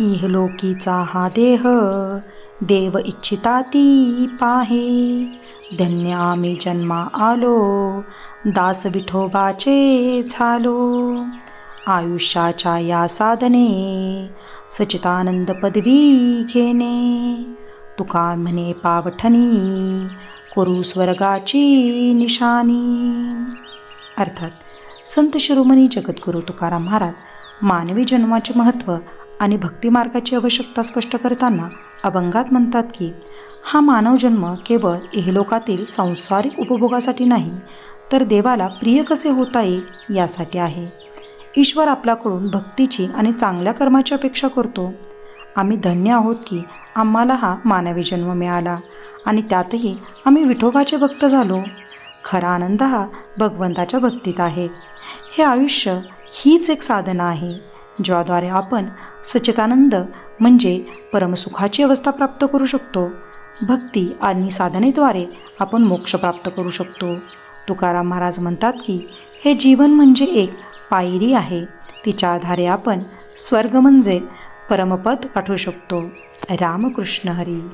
इहलोकीचा हा देह देव इच्छिता ती पाहे. धन्य आम्ही जन्मा आलो दास विठोबाचे झालो. आयुष्याच्या या साधने सचितानंद पदवी घेणे. तुका म्हणे पावठणी करू स्वर्गाची निशानी अर्थात संत शिरोमणी जगद्गुरू तुकाराम महाराज मानवी जन्माचे महत्त्व आणि भक्तिमार्गाची आवश्यकता स्पष्ट करताना अभंगात म्हणतात की हा मानव जन्म केवळ इहलोकातील सांसारिक उपभोगासाठी नाही तर देवाला प्रिय कसे होता येईल यासाठी आहे. ईश्वर आपल्याकडून भक्तीची आणि चांगल्या कर्माची अपेक्षा करतो. आम्ही धन्य आहोत की आम्हाला हा मानवी जन्म मिळाला आणि त्यातही आम्ही विठोबाचे भक्त झालो. खरा आनंद हा भगवंताच्या भक्तीत आहे. हे आयुष्य हीच एक साधना आहे ज्याद्वारे आपण सच्चितानंद म्हणजे परमसुखाची अवस्था प्राप्त करू शकतो. भक्ती आणि साधनेद्वारे आपण मोक्ष प्राप्त करू शकतो. तुकाराम महाराज म्हणतात की हे जीवन म्हणजे एक पायरी आहे. तिच्या आधारे आपण स्वर्ग म्हणजे परमपद गाठू शकतो. रामकृष्ण हरी.